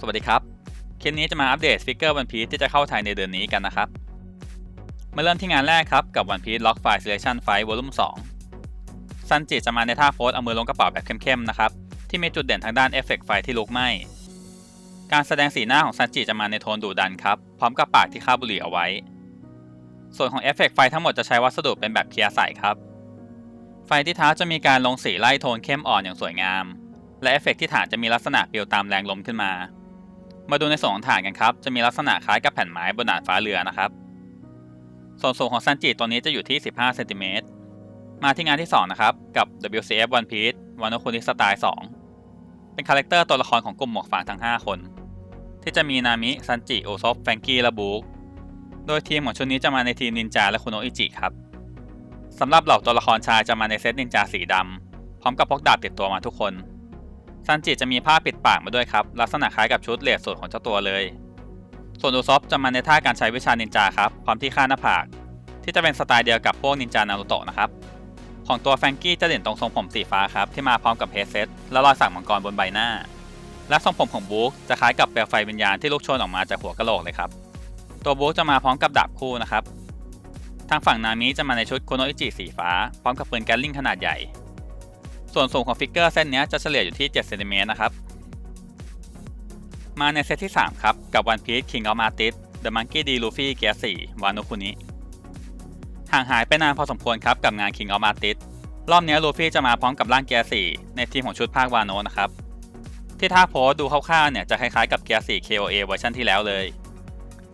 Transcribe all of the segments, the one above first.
สวัสดีครับ คลิปนี้จะมาอัปเดตฟิกเกอร์วันพี e ที่จะเข้าไทยในเดือนนี้กันนะครับ มาเริ่มที่งานแรกครับ กับวันพี e ล็อกไฟล์ selection ไฟล์วอลุ่ม2ซันจิจะมาในท่าโพสเอามือลงกระเป๋าแบบเข้มๆนะครับ ที่มีจุดเด่นทางด้านเอฟเฟกต์ไฟที่ลุกไหม้การแสดงสีหน้าของซันจิจะมาในโทนดุดันครับ พร้อมกับปากที่คาบบุหรี่เอาไว้ ส่วนของเอฟเฟกต์ไฟทั้งหมดจะใช้วัสดุเป็นแบบเคลียร์ใสครับ ไฟที่เท้าจะมีการลงสีไล่โทนเข้มอ่อนอย่างสวยงาม และเอฟเฟกต์ที่ฐานจะมีลักษณะเปลิวตามแรงลมขึ้นมา มาดูในส่วนของฐานกันครับ จะมีลักษณะคล้ายกับแผ่นไม้บนดาดฟ้าเรือนะครับ ส่วนสูงของซันจิตัวนี้จะอยู่ที่ 15เซนติเมตร มาที่งานที่ 2 นะครับ กับ WCF One Piece วานโนคุนิสไตล์2เป็นคาแรคเตอร์ตัวละครของกลุ่มหมวกฟางทั้ง 5 คน ที่จะมีนามิ ซันจิ โอซอฟแฟงกี้และบูคโดยทีมของชุดนี้จะมาในทีมนินจาและคุโนอิจิครับสำหรับเหล่าตัวละครชายจะมาในเซตนินจาสีดำพร้อมกับพกดาบติดตัวมาทุกคน ซันจิจะมีผ้าปิดปากมาด้วยครับ ลักษณะคล้ายกับชุดเลสสูตรของเจ้าตัวเลย ส่วนอุซอฟจะมาในท่าการใช้วิชานินจาครับพร้อมที่ฆ่าหน้าผาก ที่จะเป็นสไตล์เดียวกับพวกนินจานารูโตะนะครับ ของตัวแฟงกี้จะเด่นตรงทรงผมสีฟ้าครับ ที่มาพร้อมกับเฮดเซตและรอยสักมังกรบนใบหน้า และทรงผมของบุ๊กจะคล้ายกับเปลวไฟวิญญาณที่ลุกโชนออกมาจากหัวกะโหลกเลยครับ ตัวบุ๊กจะมาพร้อมกับดาบคู่นะครับ ทางฝั่งนามิจะมาในชุดโคโนอิจิสีฟ้า พร้อมกับปืนแกลลิงขนาดใหญ่ ส่วนสูงของฟิกเกอร์เส้นนี้จะเฉลี่ยอยู่ที่7เซนติเมตรนะครับ มาในเซตที่ 3 ครับ กับ One Piece King of Artists The Monkey D Luffy Gear 4วานุคุนิห่างหายไปนานพอสมควรครับกับงาน King of Artists รอบนี้ลูฟี่จะมาพร้อมกับร่างเกียร์4ในทีมของชุดภาควาโนนะครับ ที่ท่าโพสดูคร่าวๆเนี่ยจะคล้ายๆกับเกียร์4 KOA เวอร์ชันที่แล้วเลย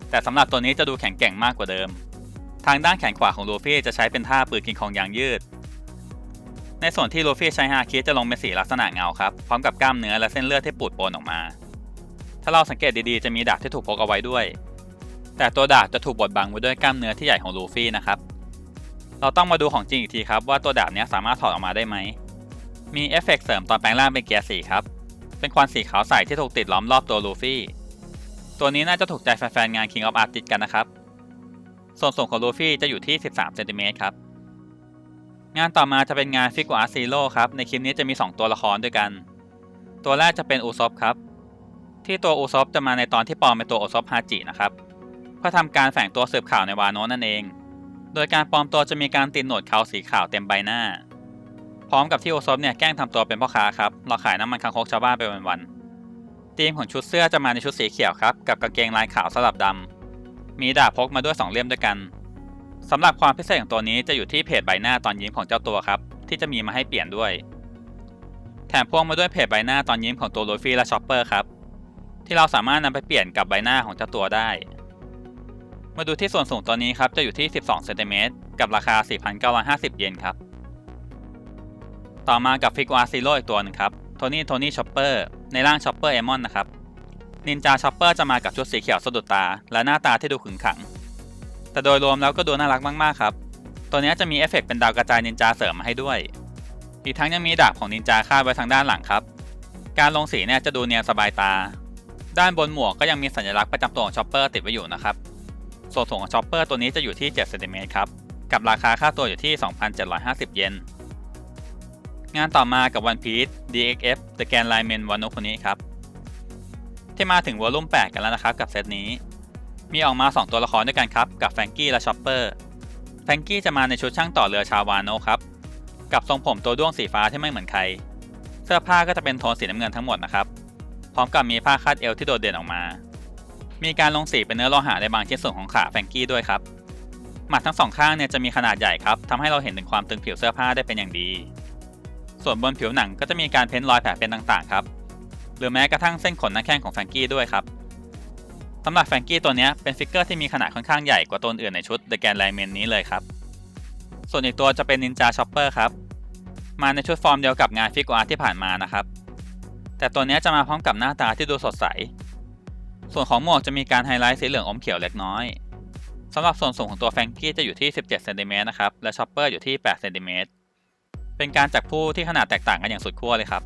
แต่สำหรับตัวนี้จะดูแข็งแกร่งมากกว่าเดิม ทางด้านแขนขวาของลูฟี่จะใช้เป็นท่าปืนกิงคองยางยืด ในส่วนที่ลูฟี่ใช้ฮาคิจะลงเป็นสีลักษณะเงาครับ พร้อมกับกล้ามเนื้อและเส้นเลือดที่ปูดโปนออกมา ถ้าเราสังเกตดีๆจะมีดาบที่ถูกพกเอาไว้ด้วย แต่ตัวดาบจะถูกบดบังไว้ด้วยกล้ามเนื้อที่ใหญ่ของลูฟี่นะครับ เราต้องมาดูของจริงอีกทีครับว่าตัวดาบนี้สามารถถอดออกมาได้ไหม มีเอฟเฟกต์เสริมตอนแปลงร่างเป็นเกียร์สีครับ เป็นควันสีขาวใสที่ถูกติดล้อมรอบตัวลูฟี่ ตัวนี้น่าจะถูกใจแฟนๆงาน King of Artist กันนะครับ ส่วนสูงของลูฟี่จะอยู่ที่ 13เซนติเมตรครับ งานต่อมาจะเป็นงานฟิก u อาซีโร่ครับ ในคลิปนี้จะมี 2 ตัวละครด้วยกัน ตัวแรกจะเป็นอูซอฟครับ ที่ตัวอูซอฟจะมาในตอนที่ปลอมเป็นตัวอูซอฟฮาจินะครับ เพื่อทำการแฝงตัวสืบข่าวในวานะนั่นเอง โดยการปลอมตัวจะมีการติดหนวดเขาสีขาวเต็มใบหน้า พร้อมกับที่อูซอฟเนี่ยแกล้งทำตัวเป็นพ่อค้าครับเราขายน้ำมันคังคกชาวบ้านไปวันๆทีมของชุดเสื้อจะมาในชุดสีเขียวครับ กับกางเกงลายขาวสลับดำมีดาบพกมาด้วย 2 เล่มด้วยกัน สำหรับความพิเศษของตัวนี้จะอยู่ที่เพจใบหน้าตอนยิ้มของเจ้าตัวครับ ที่จะมีมาให้เปลี่ยนด้วย แถมพ่วงมาด้วยเพจใบหน้าตอนยิ้มของตัวลูฟี่และชอปเปอร์ครับ ที่เราสามารถนำไปเปลี่ยนกับใบหน้าของเจ้าตัวได้ มาดูที่ส่วนสูงตัวนี้ครับจะอยู่ที่ 12เซนติเมตรกับราคา 4,950 เยนครับ ต่อมากับฟิกวาซีโร่อีกตัวหนึงครับโทนี่โทนี่ชอปเปอร์ในร่างชอปเปอร์เอมอนนะครับนินจาชอปเปอร์จะมากับชุดสีเขียวสะดุดตา และหน้าตาที่ดูขึงขัง แต่โดยรวมแล้วก็ดูน่ารักมากๆครับ ตัวนี้จะมีเอฟเฟกต์เป็นดาวกระจายนินจาเสริมมาให้ด้วย อีกทั้งยังมีดาบของนินจาคาดไว้ทางด้านหลังครับ การลงสีเนี่ยจะดูเนียนสบายตา ด้านบนหมวกก็ยังมีสัญลักษณ์ประจำตัวของชอปเปอร์ติดไว้อยู่นะครับส่วนสูงของชอปเปอร์ตัวนี้จะอยู่ที่7เซนติเมตรครับ กับราคาค่าตัวอยู่ที่ 2,750 เยน งานต่อมากับ One Piece DXF The Grand Line Men Wano Kuni ครับ ที่มาถึงวอลลุ่ม8กันแล้วนะครับกับเซตนี้ มีออกมา 2 ตัวละครด้วยกันครับ กับแฟงกี้และชอปเปอร์แฟงกี้จะมาในชุดช่างต่อเรือชาววาโนครับ กับทรงผมตัวด้วงสีฟ้าที่ไม่เหมือนใคร เสื้อผ้าก็จะเป็นโทนสีน้ำเงินทั้งหมดนะครับ พร้อมกับมีผ้าคาดเอวที่โดดเด่นออกมา มีการลงสีเป็นเนื้อโลหะในบางชิ้นส่วนของขาแฟงกี้ด้วยครับ หมัดทั้งสองข้างเนี่ยจะมีขนาดใหญ่ครับทำให้เราเห็นถึงความตึงผิวเสื้อผ้าได้เป็นอย่างดี ส่วนบนผิวหนังก็จะมีการเพ้นรอยแผลเป็นต่างๆครับ หรือแม้กระทั่งเส้นขนหน้าแข้งของแฟงกี้ด้วยครับ สำหรับแฟงกี้ตัวนี้เป็นฟิกเกอร์ที่มีขนาดค่อนข้างใหญ่กว่าตัวอื่นในชุด The Grand Line Men นี้เลยครับ ส่วนอีกตัวจะเป็นนินจาชอปเปอร์ครับ มาในชุดฟอร์มเดียวกับงานฟิกอาร์ที่ผ่านมานะครับ แต่ตัวนี้จะมาพร้อมกับหน้าตาที่ดูสดใส ส่วนของหมวกจะมีการไฮไลท์สีเหลืองอมเขียวเล็กน้อยสำหรับส่วนสูงของตัวแฟงกี้จะอยู่ที่ 17เซนติเมตรนะครับ และชอปเปอร์อยู่ที่8เซนติเมตร เป็นการจับคู่ที่ขนาดแตกต่างกันอย่างสุดขั้วเลยครับ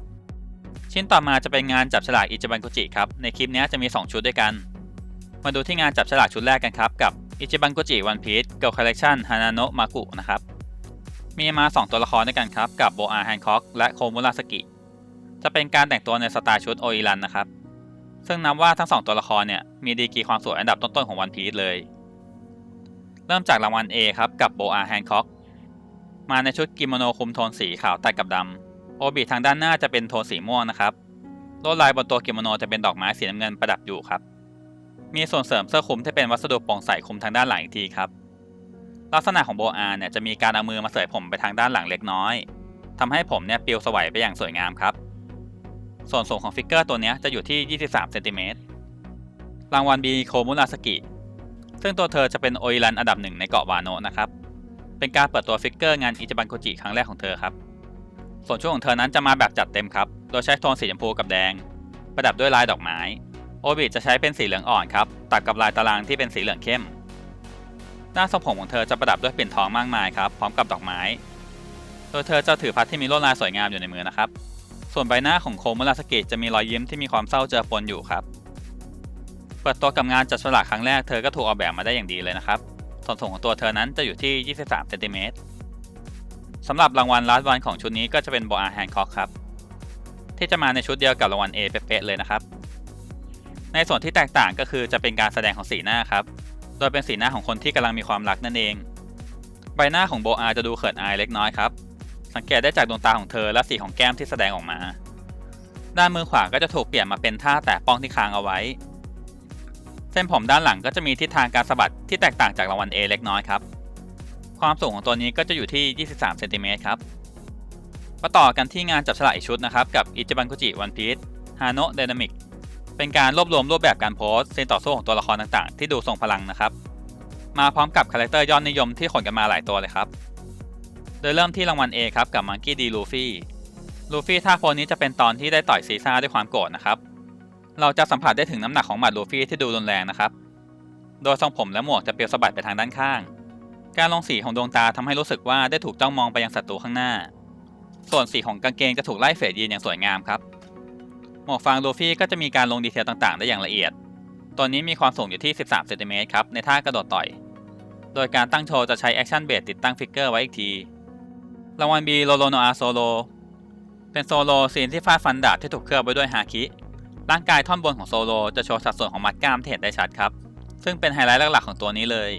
ชิ้นต่อมาจะเป็นงานจับฉลากอิจิบันกุจิครับ ในคลิปนี้จะมี 2 ชุดด้วยกัน มาดูที่งานจับฉลากชุดแรกกันครับ กับอิจิบันกุจิวันพีชเกิลคอลเลคชันฮานาโนะมากุนะครับ มีมา 2 ตัวละครด้วยกันครับ กับโบอาแฮนคอกและโคมุราสกิ จะเป็นการแต่งตัวในสไตล์ชุดโออิรันนะครับ ซึ่งนับว่าทั้งสองตัวละครเนี่ย มีดีกรีความสวยอันดับต้นๆของวันพี e เลย เริ่มจากรางวัล A ครับ กับโบอาแฮนคอกมาในชุดกิโมโนคุมโทนสีขาวตัดกับดำโอบิทางด้านหน้าจะเป็นโทนสีม่วงนะครับลวดลายบนตัวกิโมโนจะเป็นดอกไม้สีน้ำเงินประดับอยู่ครับ มีส่วนเสริมเสื้อคลุมที่เป็นวัสดุโปร่งใสคลุมทางด้านหลังอีกทีครับ ลักษณะของโบอาเนี่ยจะมีการเอามือมาเสยผมไปทางด้านหลังเล็กน้อยทำให้ผมเนี่ยปลิวสวัยไปอย่างสวยงามครับ ส่วนสูงของฟิกเกอร์ตัวนี้จะอยู่ที่ 23เซนติเมตรรางวัลบีโคมุราสกิ ซึ่งตัวเธอจะเป็นโออิรันอันดับหนึ่งในเกาะวาโนะนะครับ เป็นการเปิดตัวฟิกเกอร์งานอิจิบันโคจิครั้งแรกของเธอครับ ส่วนช่วงของเธอนั้นจะมาแบบจัดเต็มครับ โดยใช้โทนสีชมพูกับแดง ประดับด้วยลายดอกไม้ โอบิจะใช้เป็นสีเหลืองอ่อนครับ ตัดกับลายตารางที่เป็นสีเหลืองเข้มด้าทรงผมของเธอจะประดับด้วยปิ่นทองมากมายครับ พร้อมกับดอกไม้ โดยเธอจะถือพัดที่มีลวดลายสวยงามอยู่ในมือนะครับ ส่วนใบหน้าของโคมุราสกิจะมีรอยยิ้มที่มีความเศร้าเจือปนอยู่ครับ เปิดตัวกับงานจัดฉลากครั้งแรกเธอก็ถูกออกแบบมาได้อย่างดีเลยนะครับส่วนสูงของตัวเธอนั้นจะอยู่ที่ 23เซนติเมตรสำหรับรางวัลลาสวันของชุดนี้ก็จะเป็นโบอาแฮนคอกครับ ที่จะมาในชุดเดียวกับรางวัล A เป๊ะๆเลยนะครับ ในส่วนที่แตกต่างก็คือจะเป็นการแสดงของสีหน้าครับ โดยเป็นสีหน้าของคนที่กำลังมีความรักนั่นเอง ใบหน้าของโบอาจะดูเขินอายเล็กน้อยครับ สังเกตได้จากดวงตาของเธอและสีของแก้มที่แสดงออกมา ด้านมือขวาก็จะถูกเปลี่ยนมาเป็นท่าแตะป้องที่ค้างเอาไว้ เส้นผมด้านหลังก็จะมีทิศทางการสะบัดที่แตกต่างจากรางวัล A เล็กน้อยครับ ความสูงของตัวนี้ก็จะอยู่ที่ 23เซนติเมตรครับ มาต่อกันที่งานจับฉลากอีกชุดนะครับกับอิจิบันคุจิวันพีซฮาโนะไดนามิก เป็นการรวบรวมรูปแบบการโพสซีนต่อสู้ของตัวละครต่างๆ ที่ดูทรงพลังนะครับ มาพร้อมกับคาแรคเตอร์ยอดนิยมที่ขนกันมาหลายตัวเลยครับ โดยเริ่มที่รางวัล A ครับกับมังกี้ดีลูฟี่ลูฟี่ท่าโพสนี้จะเป็นตอนที่ได้ต่อยซีซ่าด้วยความโกรธนะครับ เราจะสัมผัสได้ถึงน้ำหนักของหมัดลูฟี่ที่ดูรุนแรงนะครับ โดยทรงผมและหมวกจะเปลี่ยวสะบัดไปทางด้านข้าง การลงสีของดวงตาทำให้รู้สึกว่าได้ถูกจ้องมองไปยังศัตรูข้างหน้า ส่วนสีของกางเกงจะถูกไล่เฟดยีนอย่างสวยงามครับ หมวกฟางลูฟี่ก็จะมีการลงดีเทลต่างๆ ได้อย่างละเอียด ตัวนี้มีความสูงอยู่ที่ 13เซนติเมตรครับ ในท่ากระโดดต่อย โดยการตั้งโชว์จะใช้แอคชั่นเบสติดตั้งฟิกเกอร์ไว้อีกที รางวัล B โลโลโนอาโซโล เป็นโซโลซีนที่ฟาดฟันดาบที่ถูกเคลือบไว้ด้วยฮาคิ ร่างกายท่อนบนของโซโลจะโชว์สัดส่วนของมัดกล้ามที่เห็นได้ชัดครับ ซึ่งเป็นไฮไลท์หลักๆของตัวนี้เลย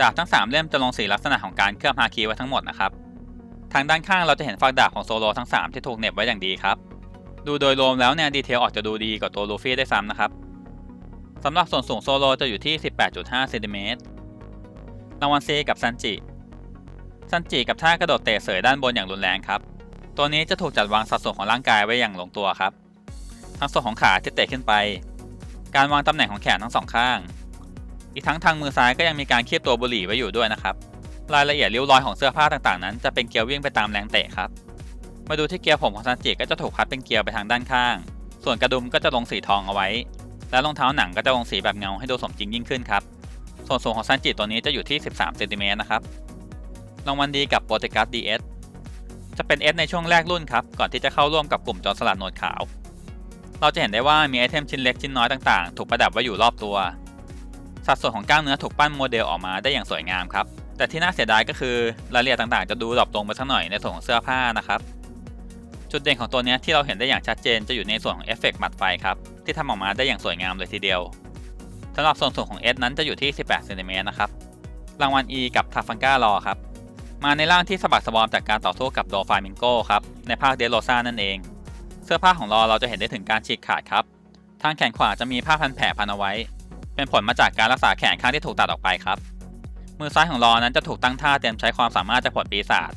ดาบทั้ง 3 เล่มจะลงสีลักษณะของการเคลือบฮาคิไว้ทั้งหมดนะครับ ทางด้านข้างเราจะเห็นฝักดาบของโซโลทั้ง 3 ที่ถูกเน็บไว้อย่างดีครับ ดูโดยรวมแล้วเนี่ยดีเทลออกจะดูดีกว่าตัวลูฟี่ได้ซ้ำนะครับสำหรับส่วนสูงโซโลจะอยู่ที่ 18.5เซนติเมตรรางวัล C กับซันจิซันจิกับท่ากระโดดเตะเสยด้านบนอย่างรุนแรงครับ ตัวนี้จะถูกจัดวางสัดส่วนของร่างกายไว้อย่างลงตัวครับ ทั้งส่วนของขาที่เตะขึ้นไป การวางตำแหน่งของแขนทั้งสองข้าง อีกทั้งทางมือซ้ายก็ยังมีการเคียบตัวบุหรี่ไว้อยู่ด้วยนะครับ รายละเอียดริ้วรอยของเสื้อผ้าต่างๆนั้น จะเป็นเกลียววิ่งไปตามแรงเตะครับ มาดูที่เกียร์ผมของซันจิก็จะถูกพัดเป็นเกียร์ไปทางด้านข้าง ส่วนกระดุมก็จะลงสีทองเอาไว้ และรองเท้าหนังก็จะลงสีแบบเงาให้ดูสมจริงยิ่งขึ้นครับ ส่วนสูงของซันจิตัวนี้จะอยู่ที่ 13เซนติเมตรนะครับรางวัลดีกับโปรเตกัส DS จะเป็น S ในช่วงแรกรุ่นครับ ก่อนที่จะเข้าร่วมกับกลุ่มจอสลัดโนดขาว เราจะเห็นได้ว่ามีไอเทมชิ้นเล็กชิ้นน้อยต่างๆ ถูกประดับไว้อยู่รอบตัว สัดส่วนของกล้ามเนื้อถูกปั้นโมเดลออกมาได้อย่างสวยงามครับ แต่ที่น่าเสียดายก็คือรายละเอียดต่างๆ จะดูดรอปลงไปสักหน่อยในส่วนของเสื้อผ้านะครับ จุดเด่นของตัวนี้ที่เราเห็นได้อย่างชัดเจนจะอยู่ในส่วนของเอฟเฟกต์หมัดไฟครับ ที่ทำออกมาได้อย่างสวยงามเลยทีเดียวสำหรับส่วนสูงของ S นั้นจะอยู่ที่ 18เซนติเมตรนะครับ รางวัล E กับทาฟังก้ารอครับ มาในร่างที่สะบักสะบอมจากการต่อสู้กับโดฟามิงโกครับในภาคเดโรซานั่นเอง เสื้อผ้าของรอเราจะเห็นได้ถึงการฉีกขาดครับ ทางแขนขวาจะมีผ้าพันแผลพันเอาไว้ เป็นผลมาจากการรักษาแขนข้างที่ถูกตัดออกไปครับ มือซ้ายของรอนั้นจะถูกตั้งท่าเตรียมใช้ความสามารถจากผลปีศาจ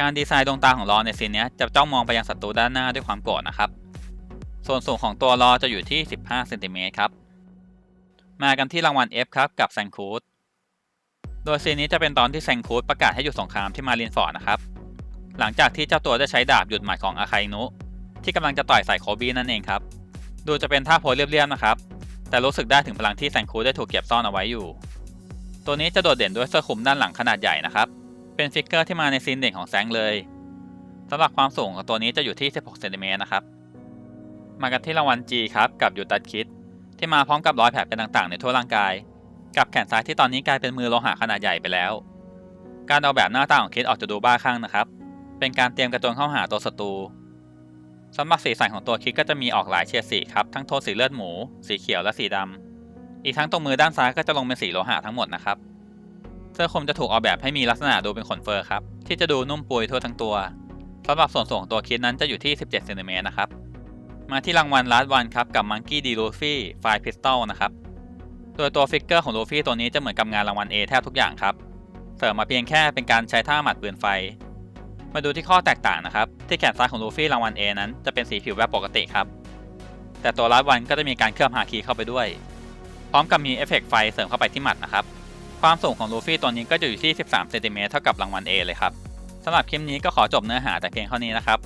การดีไซน์ดวงตาของรอในซีนนี้จะจ้องมองไปยังศัตรูด้านหน้าด้วยความโกรธนะครับ ส่วนสูงของตัวรอจะอยู่ที่ 15เซนติเมตรครับ มากันที่รางวัล F ครับกับแซงคูดโดยซีนนี้จะเป็นตอนที่แซงคูดประกาศให้หยุดสงครามที่มารินฟอร์ดนะครับ หลังจากที่เจ้าตัวได้ใช้ดาบหยุดหมัดของอาคาอินุ ที่กำลังจะต่อยใส่โคบีนั่นเองครับ ดูจะเป็นท่าโพสเรียบๆนะครับ แต่รู้สึกได้ถึงพลังที่แซงคูดได้ถูกเก็บซ่อนเอาไว้อยู่ ตัวนี้จะโดดเด่นด้วยเสื้อคลุมด้านหลังขนาดใหญ่นะครับ เป็นฟิกเกอร์ที่มาในซีนเด่นของแซงเลยสำหรับความสูงของตัวนี้จะอยู่ที่ 16เซนติเมตรนะครับ มากันที่รางวัล G ครับกับยูตัดคิด ที่มาพร้อมกับรอยแผลเป็นต่างๆ ในทั่วร่างกาย กับแขนซ้ายที่ตอนนี้กลายเป็นมือโลหะขนาดใหญ่ไปแล้ว การออกแบบหน้าตาของคิดออกจะดูบ้าคลั่งนะครับ เป็นการเตรียมกระโจนเข้าหาตัวศัตรูสำหรับสีสันของตัวคิดก็จะมีออกหลายเฉดสีครับทั้งโทนสีเลือดหมู สีเขียวและสีดำอีกทั้งตรงมือด้านซ้ายก็จะลงเป็นสีโลหะทั้งหมดนะครับ เสื้อคลุมจะถูกออกแบบให้มีลักษณะดูเป็นขนเฟอร์ครับ ที่จะดูนุ่มปุยทั่วทั้งตัวสำหรับส่วนสูงของตัวคิดนั้นจะอยู่ที่ 17เซนติเมตรนะครับ มาที่รางวัลลาสวันครับกับ Monkey D. Luffy Fire Pistol นะครับ โดยตัวฟิกเกอร์ของลูฟี่ตัวนี้จะเหมือนกับงานรางวัล A แทบทุกอย่างครับ เสริมมาเพียงแค่เป็นการใช้ท่าหมัดปืนไฟ มาดูที่ข้อแตกต่างนะครับ ที่แขนซ้ายของลูฟี่รางวัล A นั้นจะเป็นสีผิวแบบปกติครับ แต่ตัวลัดวันก็จะมีการเคลือบฮาคีเข้าไปด้วย พร้อมกับมีเอฟเฟกต์ไฟเสริมเข้าไปที่หมัดนะครับ ความสูงของลูฟี่ตัวนี้ก็จะอยู่ที่ 13เซนติเมตรเท่ากับรางวัล A เลยครับสำหรับคลิปนี้ก็ขอจบเนื้อหาแต่เพียงเท่านี้นะครับ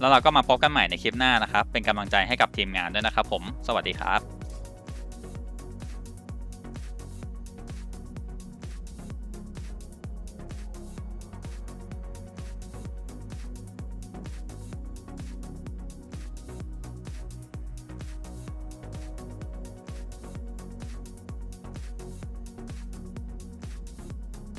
แล้วเราก็มาพบกันใหม่ในคลิปหน้านะครับ เป็นกำลังใจให้กับทีมงานด้วยนะครับผม สวัสดีครับ